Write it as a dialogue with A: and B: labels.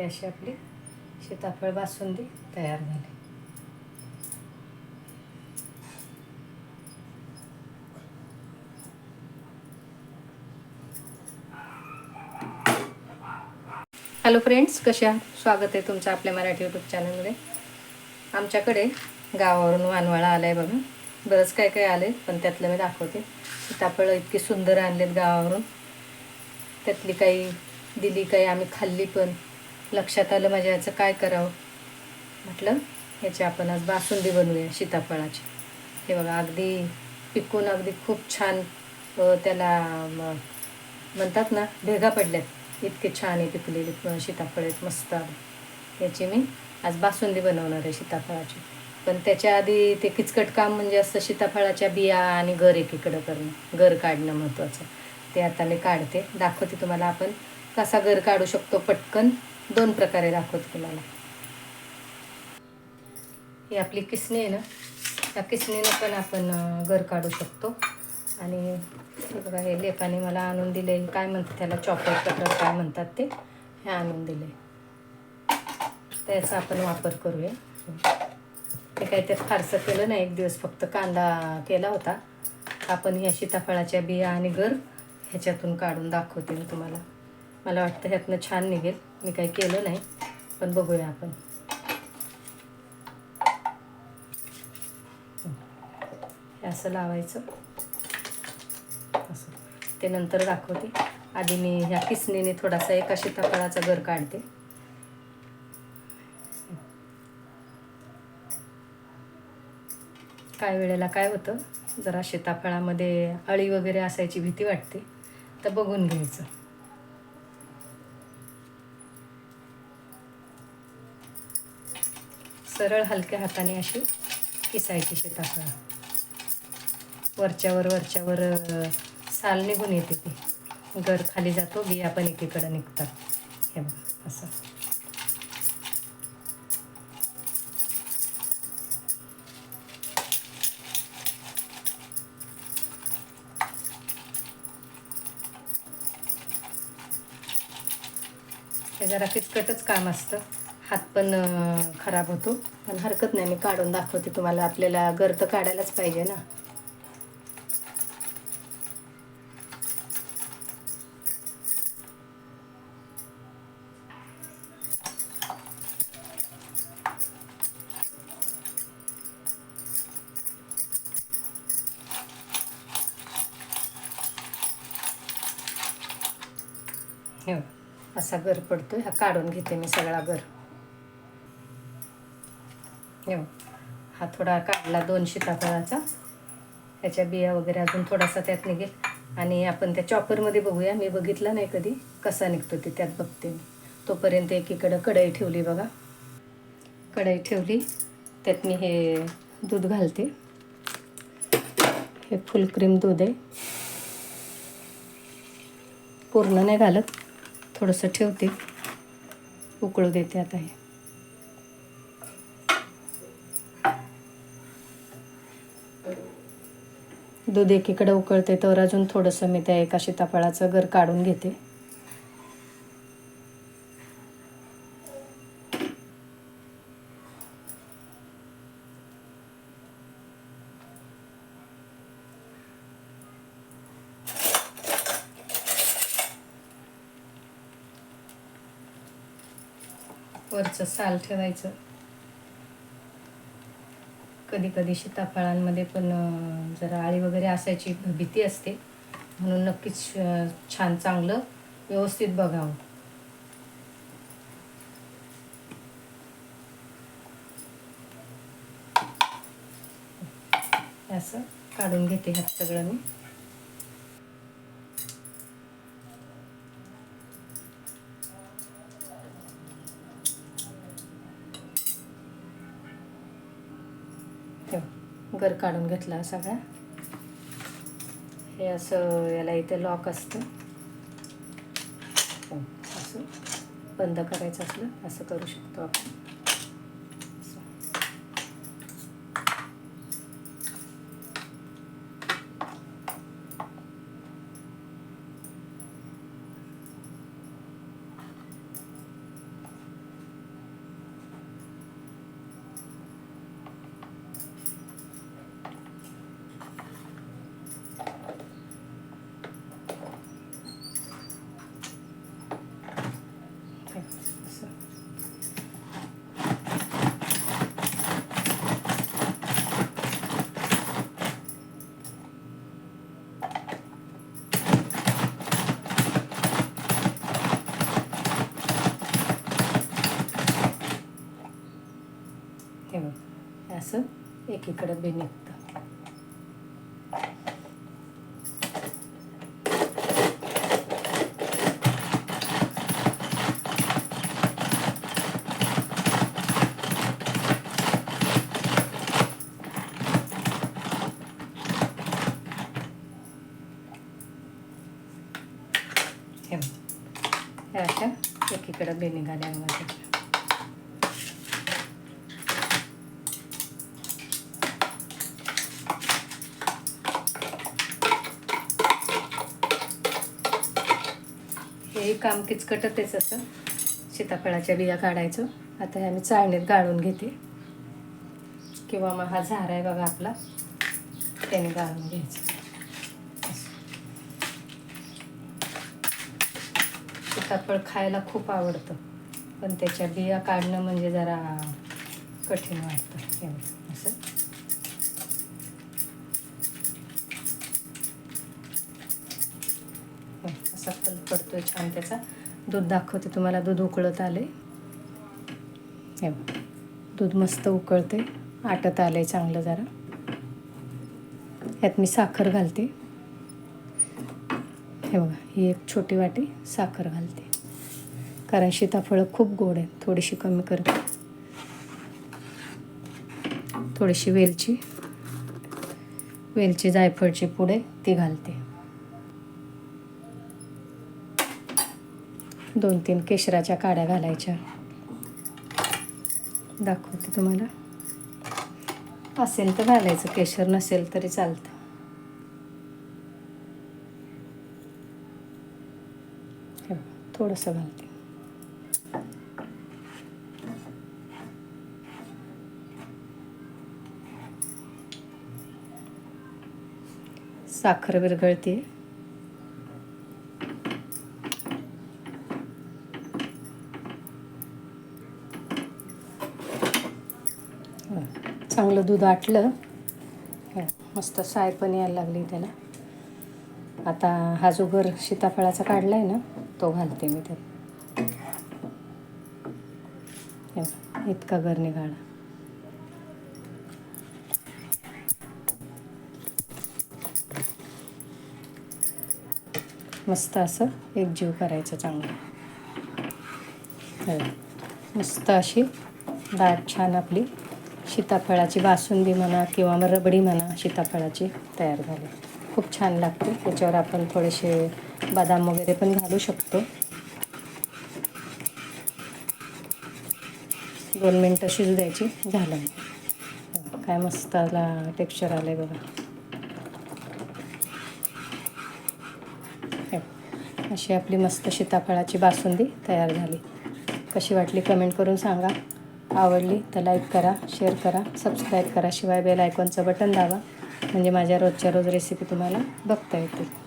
A: ही अशी आपली सीताफळ बासुंदी तयार झाली. हॅलो फ्रेंड्स कशा आहात? स्वागत आहे तुमचं आपल्या मराठी यूट्यूब चॅनलमध्ये आमच्याकडे गावावरून वानवाळा आला आहे बघा. बरंच काय काय आलं आहे पण त्यातलं मी दाखवते. सीताफळं इतकी सुंदर आणलेत गावावरून. त्यातली काही दिली काही आम्ही खाल्ली पण. लक्षात आलं माझ्या याचं काय करावं? म्हटलं ह्याची आपण आज बासुंदी बनवूया सीताफळाची. हे बघा अगदी पिकून अगदी खूप छान त्याला म्हणतात ना भेगा पडल्यात. इतके छान आहे पिकलेली सीताफळ आहेत मस्त. याची मी आज बासुंदी बनवणार आहे सीताफळाची. पण त्याच्या आधी ते किचकट काम म्हणजे असतं सीताफळाच्या बिया आणि घर एकीकडं करणं घर काढणं महत्त्वाचं. ते आता मी काढते. दाखवते तुम्हाला आपण कसा घर काढू शकतो पटकन. दोन प्रकारे दाखवते तुम्हाला. ही आपली किसणी आहे ना त्या किसणीनं पण आपण घर काढू शकतो. आणि बघा हे लेपाने मला आणून दिले. काय म्हणतात त्याला? चॉपर कटर काय म्हणतात ते? हे आणून दिले. त्याचा आपण वापर करूया. ते काही त्यात फारसं केलं नाही. एक दिवस फक्त कांदा केला होता. आपण ह्या सीताफळाच्या बिया आणि गर ह्याच्यातून काढून दाखवते मी तुम्हाला. मला वाटतं ह्यातनं छान निघेल. मी काही केलं नाही पण बघूया आपण. असं लावायचं. असं. ते नंतर दाखवते. आधी मी ह्या किसणीने थोडासा एका सीताफळाचा गर काढते. काय वेळेला काय होतं जरा सीताफळामध्ये अळी वगैरे असायची भीती वाटते तर बघून घ्यायचं. सरळ हलक्या हाताने अशी किसायची सीताफळ वरच्यावर वरच्यावर साल निघून येते ती. गर खाली जातो बिया पण एकीकडं निघतात. हे बघ असं. हे जरा किचकटच काम असतं. हात पण खराब होतो. पण हरकत नाही मी काढून दाखवते तुम्हाला. आपल्याला गर्त तर काढायलाच पाहिजे ना. असा गर पडतोय. हा काढून घेते मी सगळा गर. ठेव. हा थोडा काढला दोन सीताफळाचा. त्याच्या बिया वगैरे अजून थोडासा त्यात निघेल. आणि आपण त्या चॉपरमध्ये बघूया. मी बघितलं नाही कधी. कसा निघतो ते त्यात बघते मी. तोपर्यंत एकीकडं कढई ठेवली बघा. कढई ठेवली. त्यात मी हे दूध घालते. हे फुल क्रीम दूध आहे. पूर्ण नाही घालत. थोडंसं ठेवते. उकळू देते आता हे. दूध एकीकडे उकळते तर अजून थोडंसं मी त्या एका सीताफळाचं गर काढून घेते. वरचं साल ठेवायचं. कधी कधी सीताफळांमध्ये पण जरा आळी वगैरे असायची भीती असते. म्हणून नक्कीच छान चांगलं व्यवस्थित बघावं. असं काढून घेते ह्यात सगळं मी. गर काढून घेतला सगळा. हे असं याला इथे लॉक असतं. हो, असं बंद करायचं असलं असं करू शकतो आपण असं. असं एकीकडं बी निघतं. हे अशा एकीकडं बी निघाल्या माझ्या हे काम किचकटच असं सीताफळाच्या बिया काढायचं. आता हे आम्ही चाळणीत गाळून घेते. किंवा मग हा झार आहे बघा आपला. त्याने गाळून घ्यायचं. सीताफळ खायला खूप आवडतं. पण त्याच्या बिया काढणं म्हणजे जरा कठीण वाटतं हे बघ, असं हं, असा फल छान त्याचा. दूध दाखवते तुम्हाला दूध उकळत आले हे दूध मस्त उकळते आटत आलंय चांगलं जरा. यात मी साखर घालते. हे बघा ही एक छोटी वाटी साखर घालते. कारण सीताफळं खूप गोड आहे थोडीशी कमी करते. थोडीशी वेलची वेलची जायफळची पुढे ती घालते. दोन तीन केशराच्या काड्या घालायच्या. दाखवते तुम्हाला. असेल तर घालायचं केशर नसेल तरी चालतं. थोडंसं घालते. साखर विरघळते. चांगलं दूध आटलं. हो, मस्त साय पण यायला लागली त्याला. आता हा जो घर सीताफळाचा काढला आहे ना तो घालते मी त्यात. इतका घर निघाला. मस्त असं एकजीव करायचं चांगलं. हो, मस्त अशी दाट छान आपली सीताफळाची बासुंदी म्हणा किंवा मग रबडी म्हणा सीताफळाची तयार झाली. खूप छान लागते. त्याच्यावर आपण थोडेसे बदाम वगैरे पण घालू शकतो. दोन मिनटं शिजू द्यायची. झालं. काय मस्त आला टेक्स्चर आलं आहे बघा अशी आपली मस्त सीताफळाची बासुंदी तयार झाली. कशी वाटली कमेंट करून सांगा. आवडली तर लाईक करा शेअर करा सबस्क्राईब करा. शिवाय बेल आयकॉनचं बटन दाबा. म्हणजे माझ्या रोजच्या रोज रेसिपी तुम्हाला बघता येतील.